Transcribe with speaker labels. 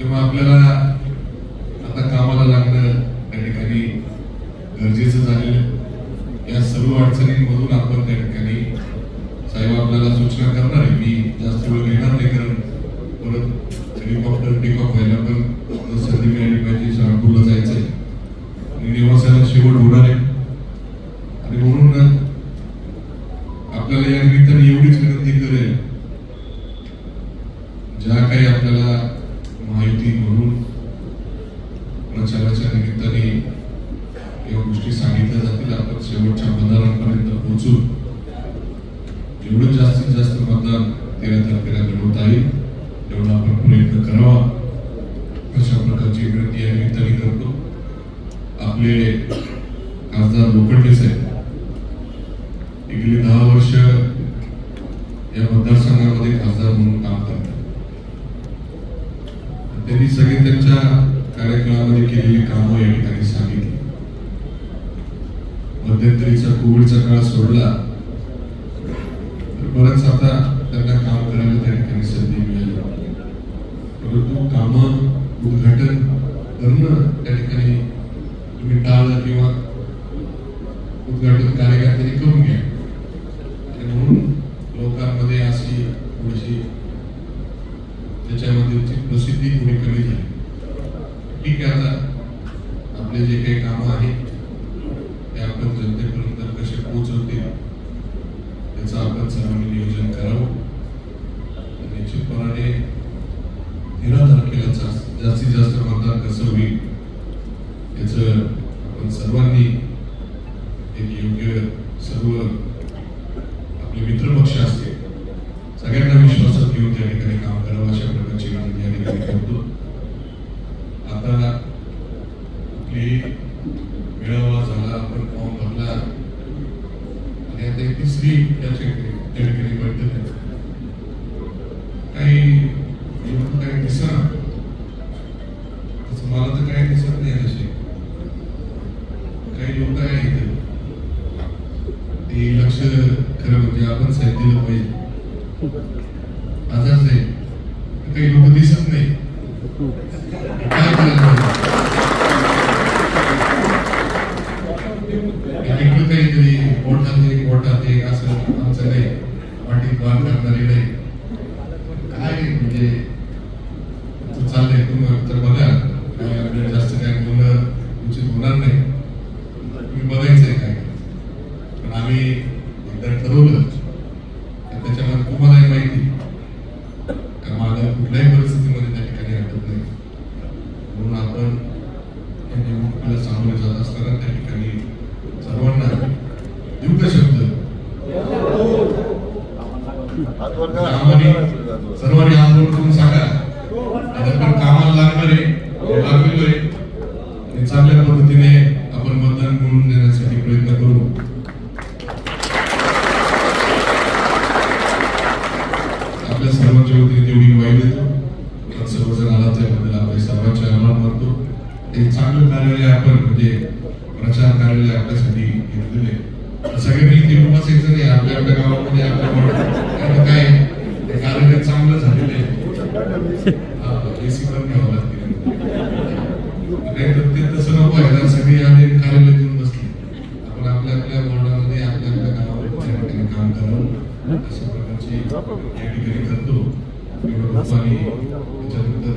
Speaker 1: तेव्हा आपल्याला आता कामाला लागणं त्या ठिकाणी गरजेचं झालेलं या सर्व अडचणींमधून आपण त्या ठिकाणी साहेब आपल्याला सूचना करणार आहे. मी जास्त वेळ घेणार नाही कारण परत हेलिकॉप्टर टेक ऑफ व्हायला पण संधी मिळाली पाहिजे शहापूरला जायचंय आणि निवासाला शेवट होणार आहे. आणि म्हणून आपल्याला या निमित्ताने एवढीच विनंती करेल ज्या काही आपल्याला माहिती म्हणून प्रचाराच्या निमित्ताने या गोष्टी सांगितल्या जातील आपण शेवटच्या मतदारांपर्यंत पोहोचू एवढं जास्तीत जास्त मतदान तेरा तारखेला घडवता येईल तेवढा आपण प्रयत्न करावा. अशा प्रकारची विनंती या निमित्ताने करतो. आपले खासदार लोखंडे साहेब हे गेली दहा वर्ष या मतदारसंघामध्ये खासदार म्हणून काम करतात. त्यांनी सगळे त्यांच्या कार्यकाळामध्ये केलेली कामं या ठिकाणी सांगितली. मध्यंतरीचा कोविडचा काळ सोडला. परत बरंच आता त्यांना काम करायला त्या ठिकाणी संधी मिळाली. परंतु कामं उद्घाटन करणं त्या ठिकाणी तुम्ही टाळलं किंवा उद्घाटन कार्यकर्त्यांनी करून घ्या. म्हणून लोकांमध्ये अशी थोडीशी त्याच्यामध्ये प्रसिद्धी थोडी कमी झाली. ठीक आहे आता आपले जे काही कामं आहेत ते आपण जनतेपर्यंत कसे पोहोचवतील त्याचं आपण सर्वांनी नियोजन करावं. आणि निश्चितपणाने तेरा तारखेला जास्तीत जास्त मतदान कसं होईल याचं आपण सर्वांनी एक योग्य सर्व आपले मित्रपक्ष असतील सगळ्यांना विश्वासात घेऊन त्या ठिकाणी काम करावं अशा प्रकारची विनंती या ठिकाणी करतो. आता आपली मेळावा झाला आपण फॉर्म भरला आणि आता एक तिसरी या ठिकाणी त्या ठिकाणी बैठक आहे काही काही दिसणार तसं मला तर काही दिसत नाही असे. काही लोक आहे इथे. ते लक्ष खरं म्हणजे आपण साहेब दिलं पाहिजे. आजार साहेब काही लोक दिसत नाही. काय करायचं ऐकलं काहीतरी पोटात एक पोटात एक असं आमचं नाही वाटीत वाद नाही काय म्हणजे तू चाललंय तुम्ही तर बघा काय जास्त काय बोलणं उचित होणार नाही. तुम्ही बघायचंय काय. पण आम्ही एकदा ठरवलं तर त्याच्यामध्ये तुम्हालाही माहिती का माझ्या कुठल्याही परिस्थितीमध्ये त्या ठिकाणी हटत नाही. म्हणून आपण या निवडणुकीला सामोरे जात असताना त्या ठिकाणी सर्वांना देऊ का शब्द कामाने सर्वांनी आंदोलन करून सांगा. आता पण कामाला लागणार आहे लागलेलो आहे आणि चांगल्या पद्धतीने आपण मतदान मिळवून देण्यासाठी प्रयत्न करू. आपल्या सर्वांच्या वतीने तेवढी ग्वाही देतो. आपण सर्वजण आला त्याबद्दल आपल्या सर्वांचे आभार मानतो. एक चांगलं कार्यालय आपण म्हणजे प्रचार कार्यालय आपल्यासाठी घेतलेले सगळ्यांनी इथे बसायचं नाही. आपल्या आपल्या गावामध्ये आपल्या काय ते कार्यालय चांगलं झालेलं आहे एसी पण घ्यावं लागते नाही तर ते तसं नको आहे ना सगळी आले कार्यालय देऊन बसले आपण आपल्या आपल्या बोर्डामध्ये आपल्या आपल्या गावामध्ये त्या ठिकाणी काम करावं अशा प्रकारची या ठिकाणी करतो एवढं आणि त्याच्यानंतर